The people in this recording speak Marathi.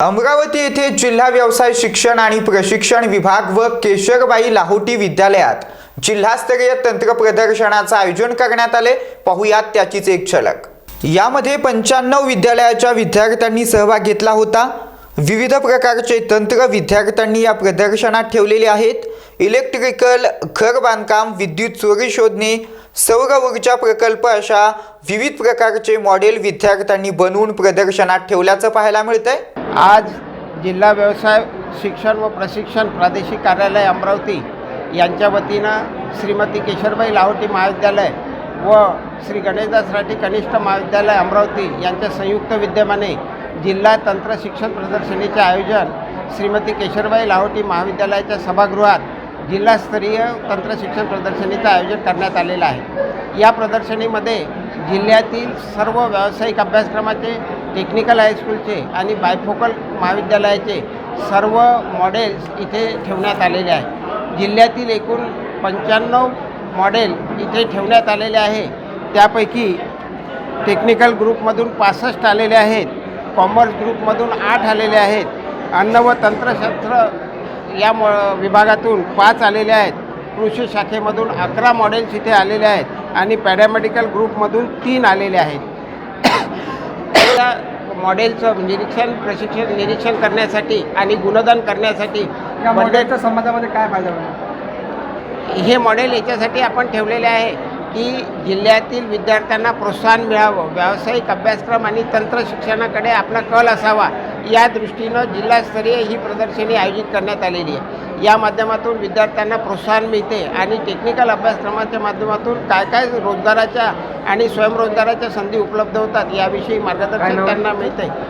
अमरावती येथे जिल्हा व्यवसाय शिक्षण आणि प्रशिक्षण विभाग व केशरबाई लाहोटी विद्यालयात जिल्हास्तरीय तंत्र प्रदर्शनाचं आयोजन करण्यात आले. पाहुयात त्याचीच एक झलक. यामध्ये पंच्याण्णव विद्यालयाच्या विद्यार्थ्यांनी सहभाग घेतला होता. विविध प्रकारचे तंत्र विद्यार्थ्यांनी या प्रदर्शनात ठेवलेले आहेत. इलेक्ट्रिकल घर बांधकाम विद्युत चोरी शोधणे सौर ऊर्जा प्रकल्प अशा विविध प्रकारचे मॉडेल विद्यार्थ्यांनी बनवून प्रदर्शनात ठेवल्याचं पाहायला मिळतंय. आज जिल्हा व्यवसाय शिक्षण व प्रशिक्षण प्रादेशिक कार्यालय अमरावती यांच्या वतीनं श्रीमती केशरबाई लाहोटी महाविद्यालय व श्री गणेशदास राठी कनिष्ठ महाविद्यालय अमरावती यांच्या संयुक्त विद्यमाने जिल्हा तंत्र शिक्षण प्रदर्शनीचे आयोजन श्रीमती केशरबाई लाहोटी महाविद्यालयाच्या सभागृहात जिल्हास्तरीय तंत्र शिक्षण प्रदर्शनीचं आयोजन करण्यात आलेलं आहे. या प्रदर्शनीमध्ये जिल्ह्यातील सर्व व्यावसायिक अभ्यासक्रमाचे टेक्निकल हायस्कूलचे आणि बायफोकल महाविद्यालयाचे सर्व मॉडेल्स इथे ठेवण्यात आलेले आहे जिल्ह्यातील एकूण पंच्याण्णव मॉडेल इथे ठेवण्यात आलेले आहे. त्यापैकी टेक्निकल ग्रुपमधून पासष्ट आलेले आहेत. कॉमर्स ग्रुपमधून आठ आलेले आहेत. अन्न व तंत्रशास्त्र या म विभागातून पाच आलेले आहेत. कृषी शाखेमधून अकरा मॉडेल्स इथे आलेले आहेत आणि पॅरामेडिकल ग्रुपमधून तीन आलेले आहेत. या मॉडेलचं निरीक्षण प्रशिक्षण निरीक्षण करण्यासाठी आणि गुणदान करण्यासाठी या बंडल- मॉडेलचा समाजामध्ये काय फायदा होईल हे मॉडेल याच्यासाठी आपण ठेवलेले आहे की जिल्ह्यातील विद्यार्थ्यांना प्रोत्साहन मिळावं व्यावसायिक अभ्यासक्रम आणि तंत्र शिक्षणाकडे आपला कल असावा या दृष्टीनं जिल्हास्तरीय ही प्रदर्शनी आयोजित करण्यात आलेली आहे. या माध्यमातून विद्यार्थ्यांना प्रोत्साहन मिळते आणि टेक्निकल अभ्यासक्रमाच्या माध्यमातून काय काय रोजगाराच्या आणि स्वयंरोजगाराच्या संधी उपलब्ध होतात याविषयी मार्गदर्शन? त्यांना मिळते